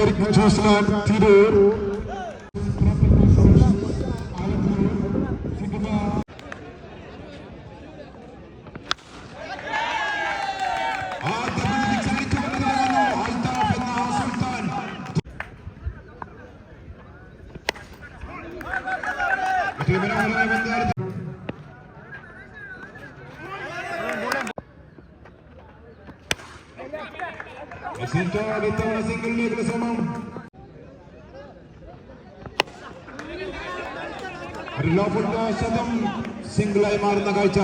American Juiceland, Tidur, ഇത്തവണ single ലേഖന ശ്രമം ഒരു ലോ ശതം സിംഗിളായി മാറുന്ന കാഴ്ച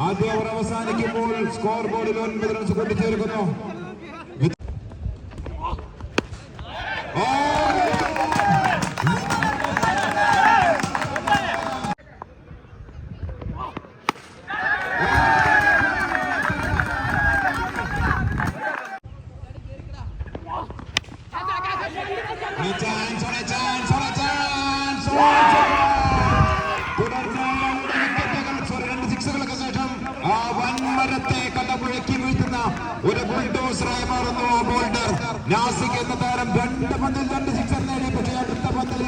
ആദ്യ ഓവർ അവസാനിക്കുമ്പോൾ സ്കോർ ബോർഡിൽ ഒൻപത് റൺസ് കൂട്ടിച്ചേർക്കുന്നു ഓ ബുൾഡോസറായി മാറുന്നു. ബോൾഡർ നാസിക് എന്ന താരം രണ്ട് പന്തിൽ രണ്ട് സിക്സർ നേടി. പക്ഷേ അടുത്ത പന്തിൽ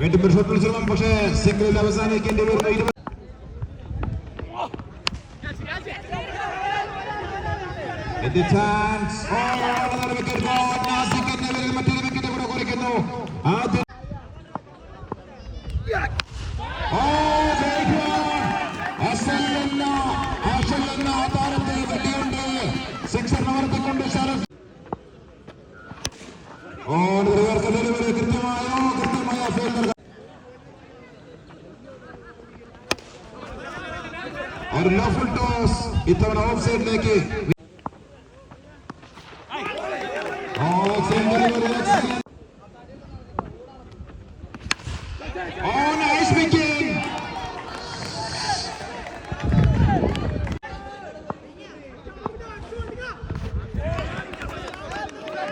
വീണ്ടും ഷോട്ട് ശ്രമം പക്ഷേ സിംഗിളിൽ അവസാനിക്കേണ്ടി വരുന്നു ഇരുപത് ചാൻസ് ഓ വിക്കറ്റ് നാസിക് എന്ന പേരിൽ മറ്റൊരു വിക്കറ്റ് കൂടെ കുറിക്കുന്നു ആദ്യ ഓ great one. അസൽ എന്ന അസൽ എന്ന ആ താരത്തെ വെട്ടിയുണ്ട് സിക്സർ നവർത്തിക്കൊണ്ട് ശരത് ഓ റിവർക്ക് ഡെലിവറി കൃത്യമായോ കൃത്യമായ ഫീൽഡർ ഒരു ലോ ഫുൾ ടോസ് ഇത്തവണ ഓഫ് സൈഡിലേക്ക് of side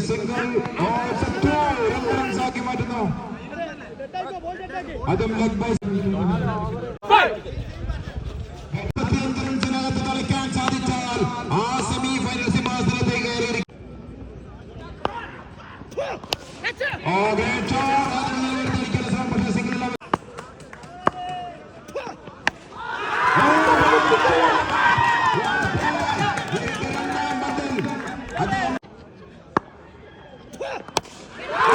single. Oh, it's a two. രണ്ട് runs ആക്കി മാറ്റുന്നു. അതും leg by ああ!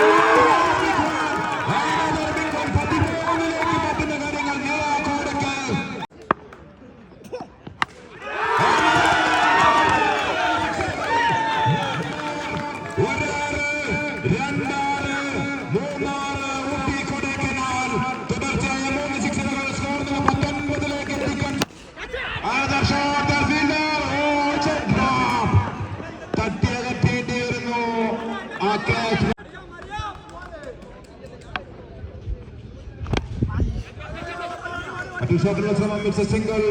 മറ്റു ഷോട്ടുള്ള ശ്രമം ഇറ്റ്സ് എ സിംഗിൾ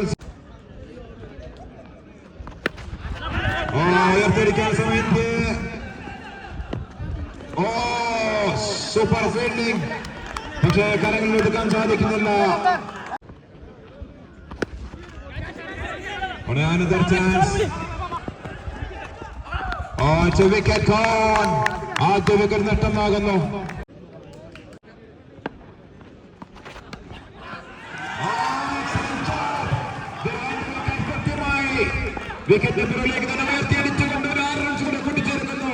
ഓ ഉയർത്തിരിക്കാൻ സമയത്ത് ഓ സൂപ്പർ ഫീൽഡിംഗ് പക്ഷേ കരങ്ങളിൽ ഒതുക്കാൻ സാധിക്കുന്നില്ല On another chance. Oh, it's a wicket gone. ആദ്യ വിക്കറ്റ് നഷ്ടമാകുന്നു വിക്കറ്റ് നമ്പറിലേക്ക് തന്നെ ഉയർത്തിയടിച്ചുകൊണ്ട് ഒരു ആറ് റൺസ് കൂടെ കൂട്ടിച്ചേർക്കുന്നു.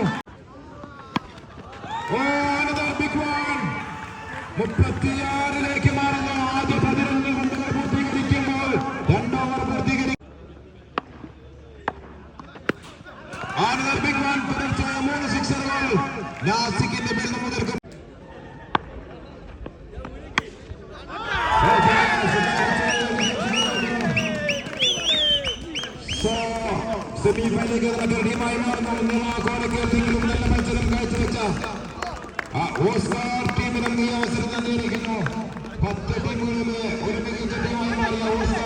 മുപ്പത്തിയാറിലേക്ക് മാറുന്നു. ആദ്യ പതിനൊന്ന് റണ്ണുകൾ പൂർത്തീകരിക്കുമ്പോൾ രണ്ടോവർ പൂർത്തീകരിക്കും ആനന്ദർ ബിഗ് വാൻ പതിർച്ച മൂന്ന് സിക്സറുകൾ നാസിക്കിന്റെ ബില്ല് മുതൽക്കും സെമിഫൈനലിലേക്ക് കടന്ന ടീമായി മാറുന്ന മൂന്നാക്കോലക്കേർത്തിയിലും നല്ല മത്സരം കാഴ്ചവെച്ച ഓസ്കാർ ടീമിനും ഈ അവസരം തന്നിരിക്കുന്നു പത്ത് ടീമുകളിലെ ഒരു മികച്ച ടീമായി മാറിയ ഓസ്കാർ